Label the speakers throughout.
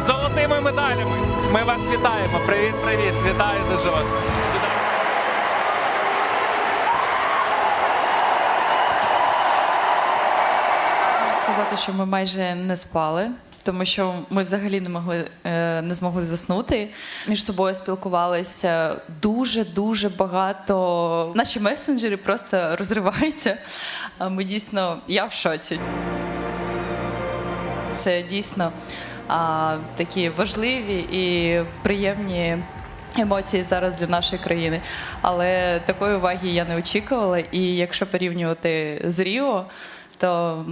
Speaker 1: з золотими медалями. Ми вас вітаємо. Привіт, привіт. Вітаю дуже вас.
Speaker 2: Сказати, що ми майже не спали, тому що ми взагалі не могли е, не змогли заснути. Між собою спілкувалися дуже дуже багато. Наші месенджери просто розриваються. Ми дійсно, я в шоці. Це дійсно а, такі важливі і приємні. Емоції зараз для нашої країни, але такої уваги я не очікувала. І якщо порівнювати з Ріо, то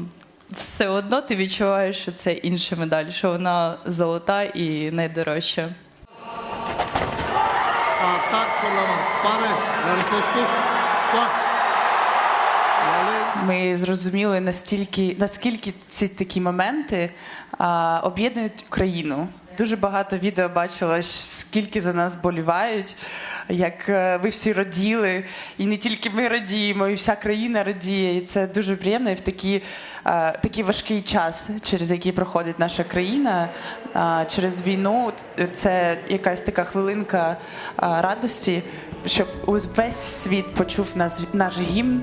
Speaker 2: все одно ти відчуваєш, що це інша медаль, що вона золота і найдорожча.
Speaker 3: Con la mano. Pare,
Speaker 4: Ми зрозуміли настільки, наскільки ці такі моменти а, об'єднують Україну. Дуже багато відео бачила, скільки за нас болівають, як е, ви всі раділи, і не тільки ми радіємо, і вся країна радіє. І це дуже приємно і в такі, е, такий важкий час, через який проходить наша країна. Через війну це якась така хвилинка радості, щоб весь світ почув нас, наш гімн,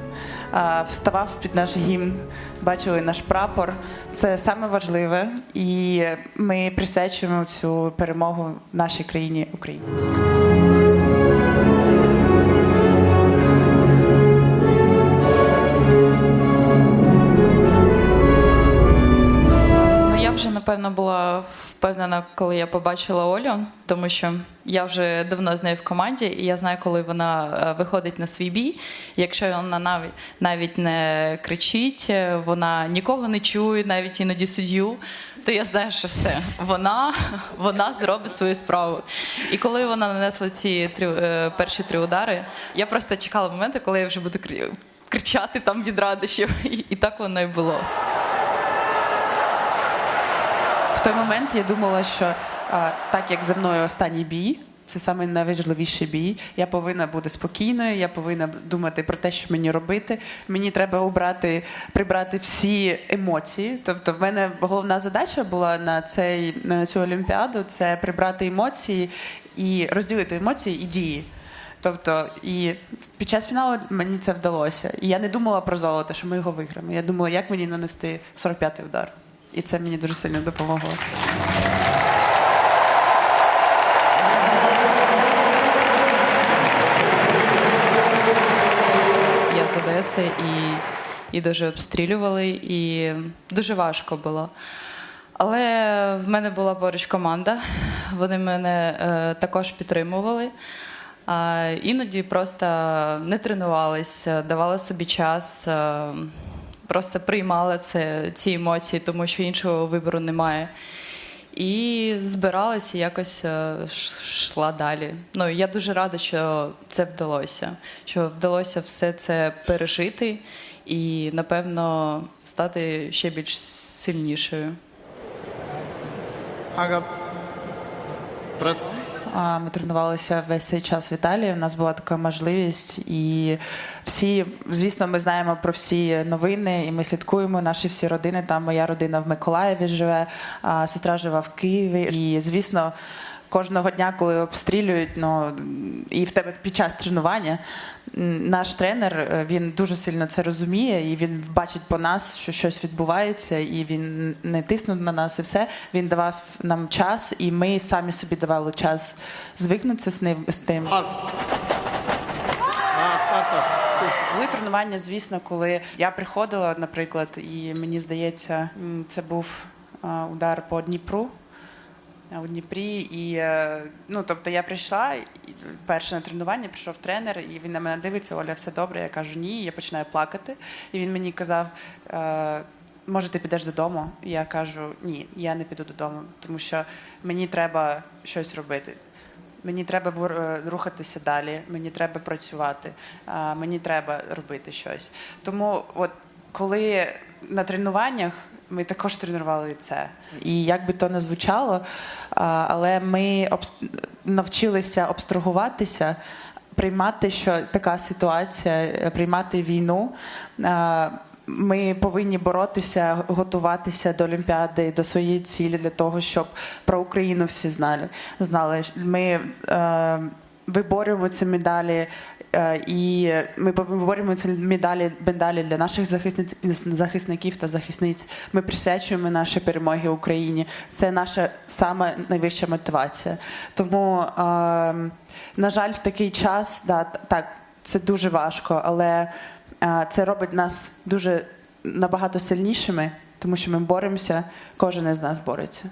Speaker 4: вставав під наш гімн, бачили наш прапор. Це саме важливе, і ми присвячуємо цю перемогу нашій країні Україні.
Speaker 2: Впевнена, коли я побачила Олю, тому що я вже давно з нею в команді, і я знаю, коли вона е, виходить на свій бій. Якщо вона навіть не кричить, е, вона нікого не чує, навіть іноді суддю, то я знаю, що все, вона, вона зробить свою справу. І коли вона нанесла ці три е, перші три удари, я просто чекала моменту, коли я вже буду кри- кричати там від радощів, і, так воно і було.
Speaker 4: В той момент я думала, що а, так як за мною останній бій. Це саме найважливіший бій. Я повинна бути спокійною, я повинна думати про те, що мені робити. Мені треба обрати, прибрати всі емоції. Тобто, в мене головна задача була на цей на цю олімпіаду це прибрати емоції і розділити емоції і дії. Тобто, і під час фіналу мені це вдалося. І я не думала про золото, що ми його виграємо. Я думала, як мені нанести 45-й удар. І це мені дуже сильно допомогло.
Speaker 2: Я з Одеси і, і дуже обстрілювали, і дуже важко було. Але в мене була поруч команда, вони мене е, також підтримували. А іноді просто не тренувалися, давали собі час, е, просто приймали це, ці емоції, тому що іншого вибору немає. І збиралася якось е, йшла далі. Ну я дуже рада, що це вдалося. Що вдалося все це пережити і, напевно, стати ще більш сильнішою.
Speaker 3: Aga. Pret.
Speaker 4: Ми тренувалися весь цей час в Італії. У нас була така можливість, і всі, звісно, ми знаємо про всі новини, і ми слідкуємо. Наші всі родини. Там моя родина в Миколаєві живе, а сестра живе в Києві. І звісно. Кожного дня, коли обстрілюють, ну і в тебе під час тренування наш тренер е, він дуже сильно це розуміє, і він бачить по нас, що щось відбувається, і він не тиснув на нас, і все. Він давав нам час, і ми самі собі давали час звикнутися з ним з тим.
Speaker 3: Pata.
Speaker 4: Були тренування, звісно, коли я приходила, наприклад, і мені здається, це був удар по Дніпру. А, У Дніпрі, і е, ну тобто я прийшла перше на тренування, прийшов тренер, і він на мене дивиться, Оля, все добре. Я кажу, ні. Я починаю плакати. І він мені казав: е, може, ти підеш додому? Я кажу, ні, я не піду додому, тому що мені треба щось робити. Мені треба е, рухатися далі, мені треба працювати, мені треба робити щось. Тому, от коли на тренуваннях ми також тренували це. І як би то не звучало, але ми навчилися абстрагуватися, приймати, що така ситуація, е, приймати війну. Ми повинні боротися, готуватися до Олімпіади, до своєї цілі для того, щоб про Україну всі знали. знали. Ми е, виборюємо ці медалі. е, І ми виборюємо ці медалі, медалі для наших захисниць, захисників та захисниць. Ми присвячуємо наші перемоги Україні. Це наша сама найвища мотивація. Тому, е, на жаль, в такий час, да, так, це дуже важко, але е, це робить нас дуже набагато сильнішими, тому що ми боремося, кожен із нас бореться.